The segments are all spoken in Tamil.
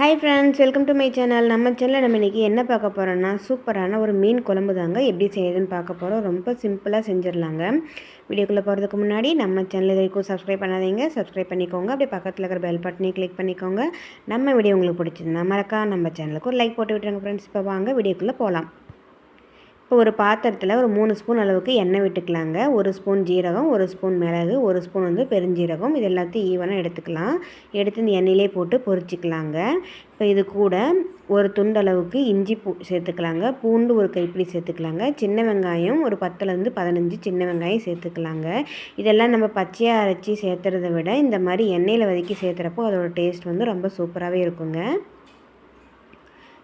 Hi friends welcome to my channel நம்ம சேனலில் நம்ம இன்றைக்கி என்ன பார்க்க போகிறோன்னா சூப்பரான ஒரு மீன் குழம்பு தாங்க. எப்படி செய்யுதுன்னு பார்க்க போகிறோம் ரொம்ப சிம்பிளாக செஞ்சிடலாங்க. வீடியோக்குள்ளே போகிறதுக்கு முன்னாடி நம்ம சேனல் இது வரைக்கும் சப்ஸ்கிரைப் பண்ணாதீங்க. சப்ஸ்கிரைப் பண்ணிக்கோங்க. அப்படியே பக்கத்தில் இருக்கிற பெல் பட்டனையும் கிளிக் பண்ணிக்கோங்க. நம்ம வீடியோ உங்களுக்கு பிடிச்சிருந்தா மறக்கா நம்ம சேனலுக்கு ஒரு லைக் போட்டு விட்டுருங்க ஃப்ரெண்ட்ஸ் இப்போ வாங்க வீடியோக்குள்ளே போகலாம் இப்போ ஒரு பாத்திரத்தில் ஒரு மூணு ஸ்பூன் அளவுக்கு எண்ணெய் விட்டுக்கலாங்க. ஒரு ஸ்பூன் ஜீரகம் ஒரு ஸ்பூன் மிளகு ஒரு ஸ்பூன் வந்து பெருஞ்சீரகம். இது எல்லாத்தையும் ஈவனாக எடுத்துக்கலாம். எடுத்து இந்த எண்ணெயிலே போட்டு பொரிச்சிக்கலாங்க. இப்போ இது கூட ஒரு துண்டளவுக்கு இஞ்சி பூ சேர்த்துக்கலாங்க. பூண்டு ஒரு கைப்பிடி சேர்த்துக்கலாங்க. சின்ன வெங்காயம் ஒரு பத்துலேருந்து பதினஞ்சு சின்ன வெங்காயம் சேர்த்துக்கலாங்க. இதெல்லாம் நம்ம பச்சையாக அரைச்சி சேர்த்துறத விட இந்த மாதிரி எண்ணெயில் வதக்கி சேர்த்துறப்போ அதோடய டேஸ்ட் வந்து ரொம்ப சூப்பராகவே இருக்குங்க.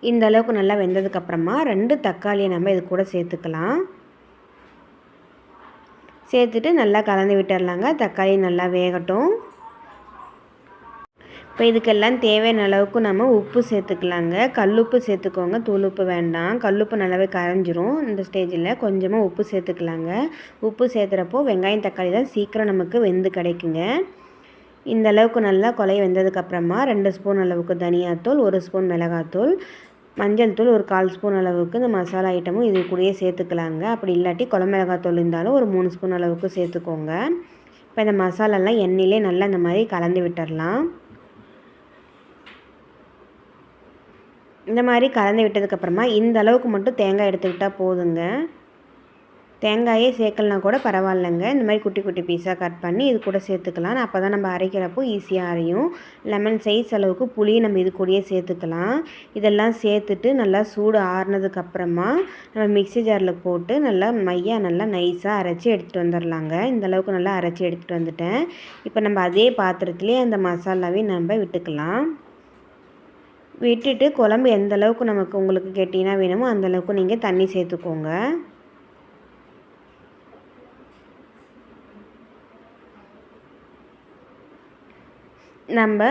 இந்த அளவுக்கு நல்லா வெந்ததுக்கப்புறமா ரெண்டு தக்காளியை நம்ம இது கூட சேர்த்துக்கலாம். சேர்த்துட்டு நல்லா கலந்து விட்டுடலாங்க தக்காளி நல்லா வேகட்டும். இப்போ இதுக்கெல்லாம் தேவையான அளவுக்கு நம்ம உப்பு சேர்த்துக்கலாங்க. கல்லுப்பு சேர்த்துக்கோங்க. தூளுப்பு வேண்டாம். கல்லுப்பு நல்லாவே கரைஞ்சிரும். இந்த ஸ்டேஜில் கொஞ்சமாக உப்பு சேர்த்துக்கலாங்க. உப்பு சேர்த்துறப்போ வெங்காயம் தக்காளி தான் சீக்கிரம் நமக்கு வெந்து கிடைக்குங்க. இந்த அளவுக்கு நல்லா கொலை வெந்ததுக்கப்புறமா ரெண்டு ஸ்பூன் அளவுக்கு தனியாத்தூள் ஒரு ஸ்பூன் மிளகாத்தூள் மஞ்சள் தூள் ஒரு கால் ஸ்பூன் அளவுக்கு இந்த மசாலா ஐட்டமும் இது கூடயே சேர்த்துக்கலாங்க. அப்படி இல்லாட்டி குழம்பு இருந்தாலும் ஒரு மூணு ஸ்பூன் அளவுக்கு சேர்த்துக்கோங்க. இப்போ இந்த மசாலாலாம் எண்ணெயிலே நல்லா இந்த மாதிரி கலந்து விட்டுடலாம். இந்த மாதிரி கலந்து விட்டதுக்கப்புறமா இந்த அளவுக்கு மட்டும் தேங்காய் எடுத்துக்கிட்டால் போதுங்க. தேங்காயே சேர்க்கலனா கூட பரவாயில்லைங்க. இந்த மாதிரி குட்டி குட்டி பீஸாக கட் பண்ணி இது கூட சேர்த்துக்கலாம். அப்போ தான் நம்ம அரைக்கிறப்போ ஈஸியாக அரையும். லெமன் சைஸ் அளவுக்கு புளியை நம்ம இது கூடயே சேர்த்துக்கலாம். இதெல்லாம் சேர்த்துட்டு நல்லா சூடு ஆறுனதுக்கப்புறமா நம்ம மிக்சி ஜாரில் போட்டு நல்லா மையாக நல்லா நைஸாக அரைச்சி எடுத்துகிட்டு வந்துடலாங்க இந்த அளவுக்கு நல்லா அரைச்சி எடுத்துகிட்டு வந்துட்டேன். இப்போ நம்ம அதே பாத்திரத்துலேயே அந்த மசாலாவையும் நம்ம விட்டுக்கலாம். விட்டுட்டு குழம்பு எந்த அளவுக்கு நமக்கு உங்களுக்கு கெட்டினா வேணுமோ அந்தளவுக்கு நீங்கள் தண்ணி சேர்த்துக்கோங்க. நம்ம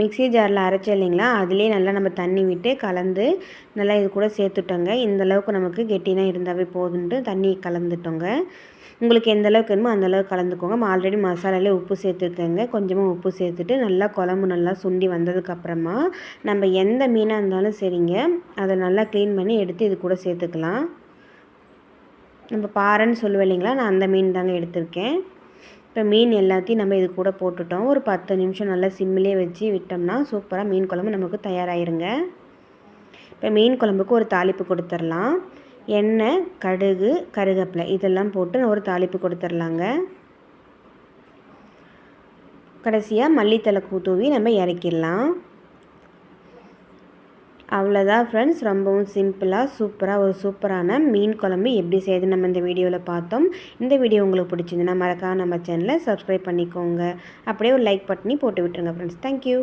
மிக்சி ஜாரில் அரைச்சோம் இல்லைங்களா? அதுலேயே நல்லா நம்ம தண்ணி விட்டு கலந்து நல்லா இது கூட சேர்த்துட்டோங்க. இந்தளவுக்கு நமக்கு கெட்டினா இருந்தாவே போதுன்ட்டு தண்ணி கலந்துட்டோங்க. உங்களுக்கு எந்த அளவுக்கு வேணுமோ அந்தளவுக்கு கலந்துக்கோங்க. ஆல்ரெடி மசாலாலே உப்பு சேர்த்துருக்கேங்க கொஞ்சமாக உப்பு சேர்த்துட்டு நல்லா குழம்பு நல்லா சுண்டி வந்ததுக்கப்புறமா நம்ம எந்த மீனாக இருந்தாலும் சரிங்க. அதை நல்லா க்ளீன் பண்ணி எடுத்து இது கூட சேர்த்துக்கலாம். நம்ம பாறைன்னு சொல்லுவேன் இல்லைங்களா? நான் அந்த மீன் தாங்க எடுத்திருக்கேன். இப்போ மீன் எல்லாத்தையும் நம்ம இது கூட போட்டுட்டோம். ஒரு பத்து நிமிஷம் நல்லா சிம்மிலே வச்சு விட்டோம்னா சூப்பராக மீன் குழம்பு நமக்கு தயாராகிருங்க இப்போ மீன் குழம்புக்கு ஒரு தாளிப்பு கொடுத்துர்லாம். எண்ணெய் கடுகு கருகப்பிலை இதெல்லாம் போட்டு ஒரு தாளிப்பு கொடுத்துர்லாங்க. கடைசியாக மல்லித்தலை தூவி நம்ம இறக்கிடலாம் அவ்வளோதான் ஃப்ரெண்ட்ஸ் ரொம்பவும் சிம்பிளாக சூப்பராக ஒரு சூப்பரான மீன் குழம்பு எப்படி செய்யுது நம்ம இந்த வீடியோவில் பார்த்தோம். இந்த வீடியோ உங்களுக்கு பிடிச்சிருந்துன்னா மறக்காம நம்ம சேனலை சப்ஸ்கிரைப் பண்ணிக்கோங்க. அப்படியே ஒரு லைக் பட்டனி போட்டு விட்டுருங்க ஃப்ரெண்ட்ஸ் தேங்க்யூ